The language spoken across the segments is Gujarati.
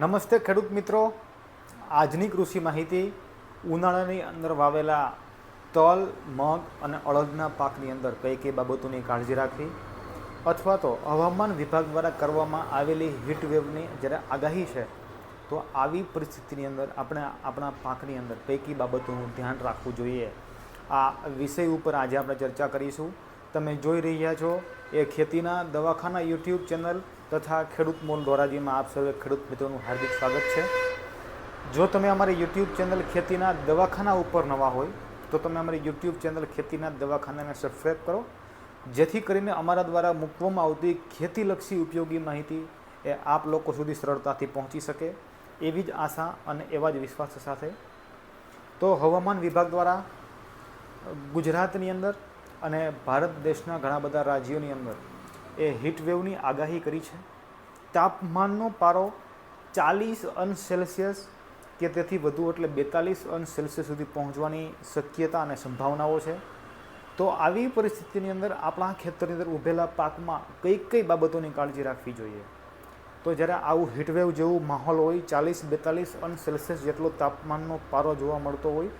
નમસ્તે ખેડૂત મિત્રો. આજની કૃષિ માહિતી ઉનાળાની અંદર વાવેલા તલ, મગ અને અડદના પાકની અંદર કઈ કઈ બાબતોની કાળજી રાખવી અથવા તો હવામાન વિભાગ દ્વારા કરવામાં આવેલી હીટવેવની જ્યારે આગાહી છે, તો આવી પરિસ્થિતિની અંદર આપણે આપણા પાકની અંદર કઈ કઈ બાબતોનું ધ્યાન રાખવું જોઈએ. આ વિષય ઉપર આજે આપણે ચર્ચા કરીશું. તમે જોઈ રહ્યા છો એ ખેતીના દવાખાના યુટ્યુબ ચેનલ તથા ખેડૂત મોલ ધોરાજીમાં આપ સર્વે ખેડૂત મિત્રોનું હાર્દિક સ્વાગત છે. જો તમે અમારી યુટ્યુબ ચેનલ ખેતીના દવાખાના ઉપર નવા હોય, તો તમે અમારી યુટ્યુબ ચેનલ ખેતીના દવાખાનાને સબસ્ક્રાઈબ કરો. જેથી કરીને અમારા દ્વારા મૂકવામાં આવતી ખેતીલક્ષી ઉપયોગી માહિતી એ આપ લોકો સુધી સરળતાથી પહોંચી શકે, એવી જ આશા અને એવા જ વિશ્વાસ સાથે. તો હવામાન વિભાગ દ્વારા ગુજરાતની અંદર અને ભારત દેશના ઘણા બધા રાજ્યોની અંદર એ હીટવેવની આગાહી કરી છે. તાપમાનનો પારો ચાલીસ અંશ સેલ્સિયસ કે તેથી વધુ એટલે બેતાલીસ અંશ સેલ્સિયસ સુધી પહોંચવાની શક્યતા અને સંભાવનાઓ છે. તો આવી પરિસ્થિતિની અંદર આપણા ખેતરની અંદર ઊભેલા પાકમાં કઈ કઈ બાબતોની કાળજી રાખવી જોઈએ? તો જ્યારે આવું હીટવેવ જેવું માહોલ હોય, ચાલીસ બેતાલીસ અંશ સેલ્સિયસ જેટલો તાપમાનનો પારો જોવા મળતો હોય,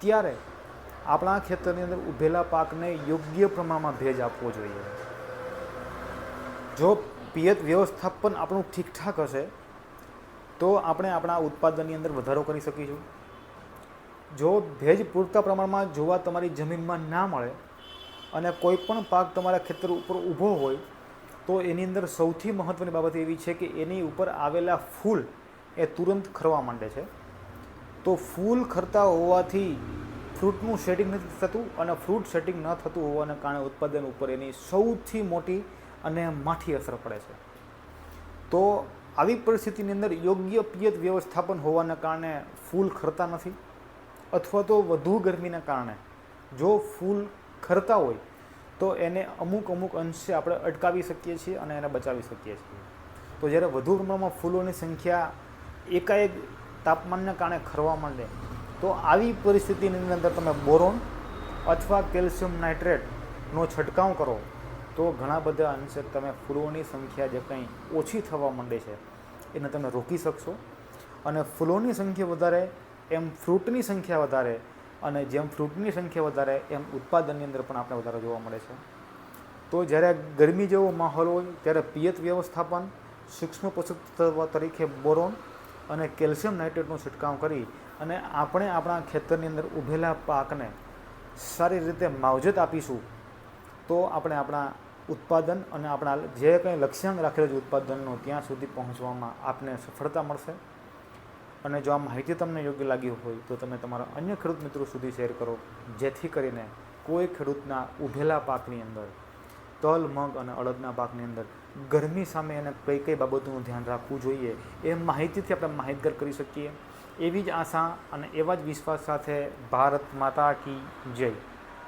ત્યારે આપણા ખેતરની અંદર ઊભેલા પાકને યોગ્ય પ્રમાણમાં ભેજ આપવો જોઈએ. જો પિયત વ્યવસ્થાપન આપણું ઠીકઠાક હશે, તો આપણે આપણા ઉત્પાદનની અંદર વધારો કરી શકીશું. જો ભેજ પૂરતા પ્રમાણમાં જોવા તમારી જમીનમાં ના મળે અને કોઈ પણ પાક તમારા ખેતર ઉપર ઊભો હોય, તો એની અંદર સૌથી મહત્ત્વની બાબત એવી છે કે એની ઉપર આવેલા ફૂલ એ તુરંત ખરવા માંડે છે. તો ફૂલ ખરતા હોવાથી ફ્રૂટનું સેટિંગ નથી થતું અને ફ્રૂટ સેટિંગ ન થતું હોવાને કારણે ઉત્પાદન ઉપર એની સૌથી મોટી અને માઠી અસર પડે છે. તો આવી પરિસ્થિતિની અંદર યોગ્ય પિયત વ્યવસ્થાપન હોવાના કારણે ફૂલ ખરતા નથી અથવા તો વધુ ગરમીના કારણે. જો ફૂલ ખરતા હોય, તો એને અમુક અમુક અંશે આપણે અટકાવી શકીએ છીએ અને એને બચાવી શકીએ છીએ. તો જ્યારે વધુ પ્રમાણમાં ફૂલોની સંખ્યા એકાએક તાપમાનને કારણે ખરવા માંડે, તો આવી પરિસ્થિતિની અંદર તમે બોરોન અથવા કેલ્શિયમ નાઇટ્રેટનો છંટકાવ કરો. તો ઘણા બધા અંશે તમે ફૂલોની સંખ્યા જે કંઈ ઓછી થવા માંડે છે, એને તમે રોકી શકશો. અને ફૂલોની સંખ્યા વધારે, એમ ફ્રૂટની સંખ્યા વધારે, અને જેમ ફ્રૂટની સંખ્યા વધારે, એમ ઉત્પાદનની અંદર પણ આપણે વધારો જોવા મળે છે. તો જ્યારે ગરમી જેવો માહોલ હોય, ત્યારે પિયત વ્યવસ્થાપન, સૂક્ષ્મ પોષક તત્વ તરીકે બોરોન અને કેલ્શિયમ નાઇટ્રેટનો છંટકાવ કરી અને આપણે આપણા ખેતરની અંદર ઊભેલા પાકને સારી રીતે માવજત આપીશું, તો આપણે આપણા ઉત્પાદન અને આપણા જે કંઈ લક્ષ્યાંક રાખેલું છે ઉત્પાદનનું ત્યાં સુધી પહોંચવામાં આપને સફળતા મળશે. અને જો આ માહિતી તમને યોગ્ય લાગી હોય તો તમે તમારા અન્ય ખેડૂત મિત્રો સુધી શેર કરો, જેથી કરીને કોઈ ખેડૂતના ઊભેલા પાકની અંદર, તલ, મગ અને અડદના પાકની અંદર ગરમી સામે એને કઈ કઈ બાબતોનું ધ્યાન રાખવું જોઈએ એ માહિતીથી આપણે માહિતગાર કરી શકીએ. એવી જ આશા અને એવા જ વિશ્વાસ સાથે ભારત માતા કી જય.